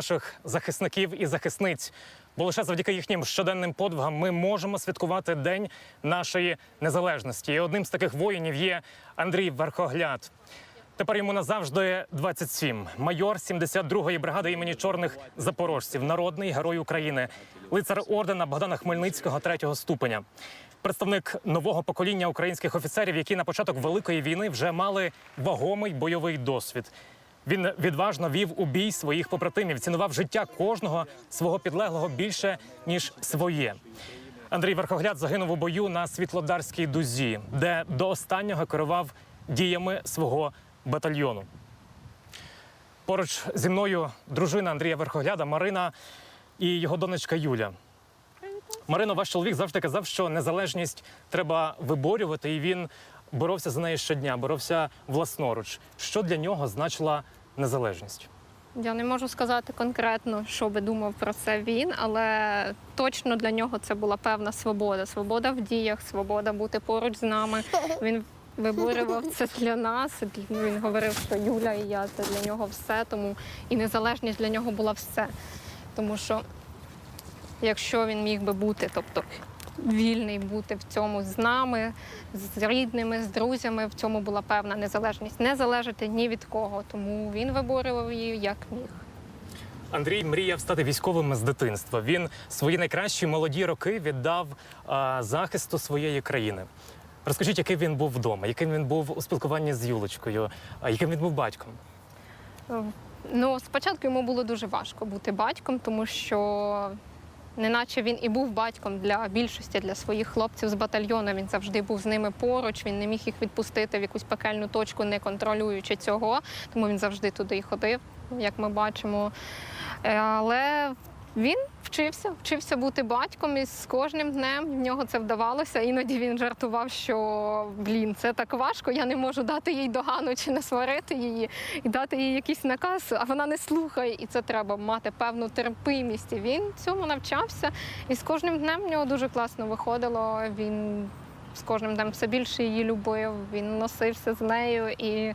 наших захисників і захисниць. Бо лише завдяки їхнім щоденним подвигам ми можемо святкувати День нашої незалежності. І одним з таких воїнів є Андрій Верхогляд. Тепер йому назавжди 27. Майор 72-ї бригади імені чорних запорожців, народний герой України, лицар ордена Богдана Хмельницького 3-го ступеня. Представник нового покоління українських офіцерів, які на початок великої війни вже мали вагомий бойовий досвід. Він відважно вів у бій своїх побратимів, цінував життя кожного свого підлеглого більше ніж своє. Андрій Верхогляд загинув у бою на Світлодарській дузі, де до останнього керував діями свого батальйону. Поруч зі мною дружина Андрія Верхогляда Марина і його донечка Юля. Марино, ваш чоловік завжди казав, що незалежність треба виборювати, і він боровся за неї щодня, боровся власноруч. Що для нього значила незалежність? Я не можу сказати конкретно, що би думав про це він, але точно для нього це була певна свобода. Свобода в діях, свобода бути поруч з нами. Він виборював це для нас. Він говорив, що Юля і я це для нього все. Тому і незалежність для нього була все. Тому що якщо він міг би бути, тобто вільний бути в цьому з нами, з рідними, з друзями, в цьому була певна незалежність. Не залежати ні від кого. Тому він виборював її як міг. Андрій мріяв стати військовим з дитинства. Він свої найкращі молоді роки віддав а, захисту своєї країни. Розкажіть, яким він був вдома, яким він був у спілкуванні з Юлочкою, а яким він був батьком? Ну, спочатку йому було дуже важко бути батьком, тому що неначе він і був батьком для більшості для своїх хлопців з батальйону. Він завжди був з ними поруч. Він не міг їх відпустити в якусь пекельну точку, не контролюючи цього. Тому він завжди туди і ходив, як ми бачимо. Е, Але він вчився, вчився бути батьком, і з кожним днем в нього це вдавалося. Іноді він жартував, що блін, це так важко. Я не можу дати їй догану чи не сварити її і дати їй якийсь наказ, а вона не слухає. І це треба мати певну терпимість. І він цьому навчався. І з кожним днем в нього дуже класно виходило. Він з кожним днем все більше її любив. Він носився з нею і.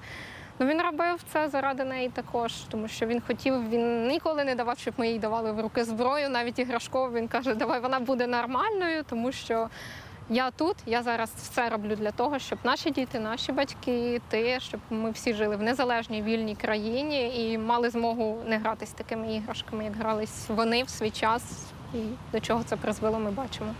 Ну, він робив це заради неї також, тому що він хотів, він ніколи не давав, щоб ми їй давали в руки зброю, навіть іграшкову. Він каже, давай вона буде нормальною, тому що я тут, я зараз все роблю для того, щоб наші діти, наші батьки, ти, щоб ми всі жили в незалежній вільній країні і мали змогу не гратись такими іграшками, як грались вони в свій час. І до чого це призвело, ми бачимо.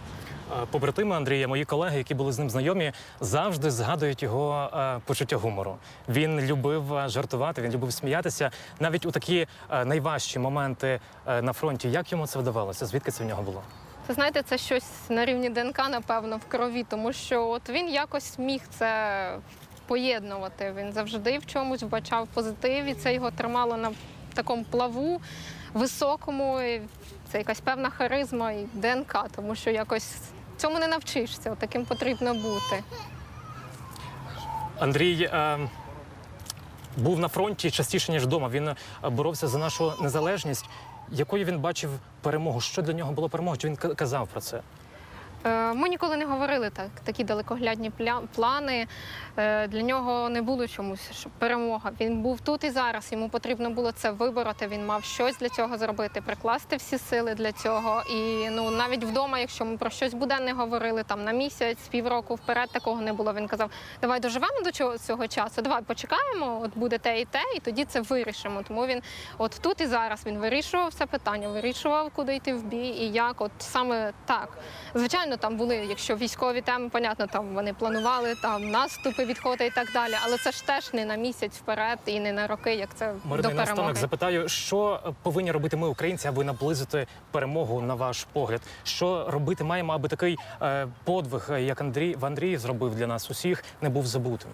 А, Побратими Андрія, мої колеги, які були з ним знайомі, завжди згадують його е, почуття гумору. Він любив е, жартувати, він любив сміятися навіть у такі е, найважчі моменти е, на фронті. Як йому це вдавалося? Звідки це в нього було? Це знаєте, це щось на рівні ДНК, напевно, в крові, тому що от він якось міг це поєднувати. Він завжди в чомусь вбачав позитив, і це його тримало на такому плаву високому. Це якась певна харизма і ДНК, тому що якось цьому не навчишся. Таким потрібно бути. Андрій е, був на фронті частіше ніж вдома. Він е, боровся за нашу незалежність. Якою він бачив перемогу? Що для нього було перемогою? Чи він казав про це? Е, Ми ніколи не говорили так, такі далекоглядні плани. Е, Для нього не було чомусь що перемога. Він був тут і зараз. Йому потрібно було це вибороти. Він мав щось для цього зробити, прикласти всі сили для цього. І ну навіть вдома, якщо ми про щось буденне говорили там на місяць, півроку вперед, такого не було. Він казав: Давай доживемо до цього, цього часу. Давай почекаємо. От буде те і те, і тоді це вирішимо. Тому він, от тут і зараз, він вирішував це питання, вирішував, куди йти в бій і як. От саме так. Звичайно, там були, якщо військові теми, понятно, там вони планували там наступи, відходи і так далі. Але це ж теж не на місяць вперед і не на роки, як це Марина, до перемоги. наостанок запитаю, що повинні робити ми, українці, аби наблизити перемогу на ваш погляд? Що робити маємо, аби такий е, подвиг, як Андрій в Андрії зробив для нас усіх, не був забутим?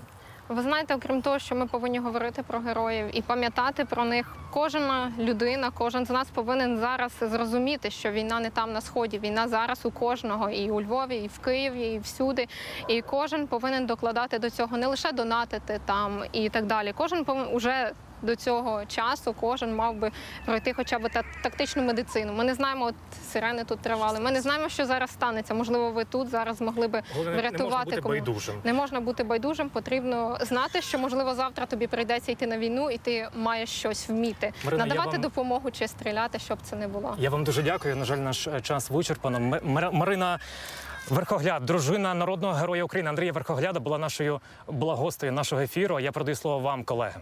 Ви знаєте, окрім того, що ми повинні говорити про героїв і пам'ятати про них, кожна людина, кожен з нас повинен зараз зрозуміти, що війна не там на сході. Війна зараз у кожного, і у Львові, і в Києві, і всюди. І кожен повинен докладати до цього не лише донатити там і так далі. Кожен повинен уже до цього часу кожен мав би пройти хоча б та- тактичну медицину. Ми не знаємо, от сирени тут тривали. Ми не знаємо, що зараз станеться. Можливо, ви тут зараз могли би Головне, не можна врятувати бути кому. байдужим. Не можна бути байдужим, потрібно знати, що можливо завтра тобі прийдеться йти на війну, і ти маєш щось вміти Марина, надавати вам- допомогу чи стріляти, щоб це не було. Я вам дуже дякую. На жаль, наш е, час вичерпано. Марина Верхогляд, дружина народного героя України Андрія Верхогляда, була нашою була гостею нашого ефіру. Я передаю слово вам, колеги.